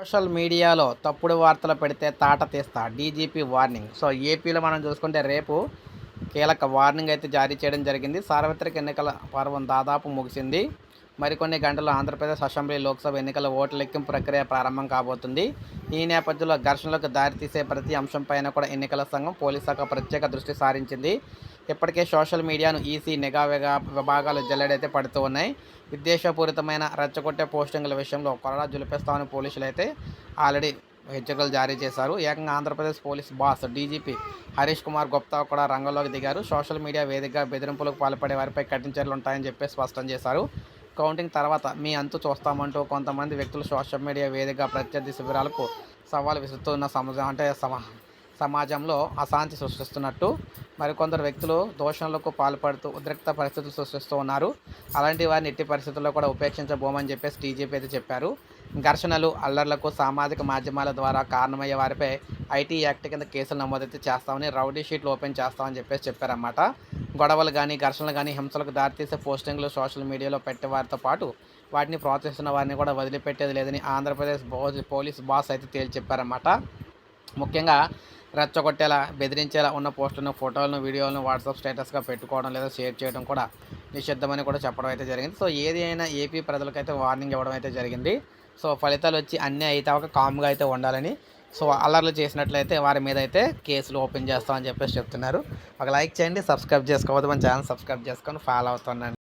Social మీడియాలో తప్పుడు వార్తలు పెడితే తాట తీస్తా డీజీపీ వార్నింగ్. సో ఏపీలో మనం చూసుకుంటే రేపు కీలక వార్నింగ్ అయితే జారీ చేయడం జరిగింది. సార్వత్రిక ఎన్నికల పర్వం దాదాపు ముగిసింది. మరికొన్ని గంటలు ఆంధ్రప్రదేశ్ అసెంబ్లీ లోక్సభ ఎన్నికల ఓట్ల లెక్కింపు ప్రక్రియ ప్రారంభం కాబోతుంది. ఈ నేపథ్యంలో ఘర్షణలకు దారితీసే ప్రతి అంశంపైన కూడా ఎన్నికల సంఘం పోలీస్ శాఖ ప్రత్యేక దృష్టి సారించింది. ఇప్పటికే సోషల్ మీడియాను ఈసీ నిఘా విగా విభాగాలు జల్లెడైతే పడుతూ ఉన్నాయి. ఉద్దేశపూరితమైన రెచ్చగొట్టే పోస్టింగ్ల విషయంలో కొరడా జులిపిస్తామని పోలీసులు అయితే ఆల్రెడీ హెచ్చరికలు జారీ చేశారు. ఏకంగా Andhra Pradesh police boss DGP Harish Kumar Gupta కూడా రంగంలోకి దిగారు. సోషల్ మీడియా వేదికగా బెదిరింపులకు పాల్పడే వారిపై కఠిన చర్యలు ఉంటాయని చెప్పి స్పష్టం చేశారు. కౌంటింగ్ తర్వాత మీ అంతు చూస్తామంటూ కొంతమంది వ్యక్తులు సోషల్ మీడియా వేదికగా ప్రత్యర్థి శిబిరాలకు సవాల్ విసురుతున్న సమాజం అంటే సమా సమాజంలో అశాంతి సృష్టిస్తున్నట్టు మరికొందరు వ్యక్తులు దోషణలకు పాల్పడుతూ ఉద్రిక్త పరిస్థితులు సృష్టిస్తూ ఉన్నారు. అలాంటి వారిని ఎట్టి పరిస్థితుల్లో కూడా ఉపేక్షించబోమని చెప్పేసి టీజీపీ అయితే చెప్పారు. ఘర్షణలు అల్లర్లకు సామాజిక మాధ్యమాల ద్వారా కారణమయ్యే వారిపై ఐటీ యాక్ట్ కింద కేసులు నమోదైతే చేస్తామని రౌడీ షీట్లు ఓపెన్ చేస్తామని చెప్పేసి చెప్పారన్నమాట. గొడవలు కానీ ఘర్షణలు కానీ హింసలకు దారితీసే పోస్టింగ్లు సోషల్ మీడియాలో పెట్టే వారితో పాటు వాటిని ప్రోత్సహిస్తున్న వారిని కూడా వదిలిపెట్టేది లేదని ఆంధ్రప్రదేశ్ పోలీస్ బాస్ అయితే తేల్చి చెప్పారన్నమాట. ముఖ్యంగా రెచ్చగొట్టేలా బెదిరించేలా ఉన్న పోస్టులను ఫోటోలను వీడియోలను వాట్సాప్ స్టేటస్గా పెట్టుకోవడం లేదా షేర్ చేయడం కూడా నిషిద్ధమని కూడా చెప్పడం అయితే జరిగింది. సో ఏది అయినా ఏపీ ప్రజలకైతే వార్నింగ్ ఇవ్వడం అయితే జరిగింది. సో ఫలితాలు వచ్చి అన్నీ అయితే ఒక కామ్గా అయితే ఉండాలని. సో అల్లర్లు చేసినట్లయితే వారి మీద అయితే కేసులు ఓపెన్ చేస్తామని చెప్పేసి చెప్తున్నారు. ఒక లైక్ చేయండి సబ్స్క్రైబ్ చేసుకోవద్దు. మన ఛానల్ సబ్స్క్రైబ్ చేసుకొని ఫాలో అవుతుండండి.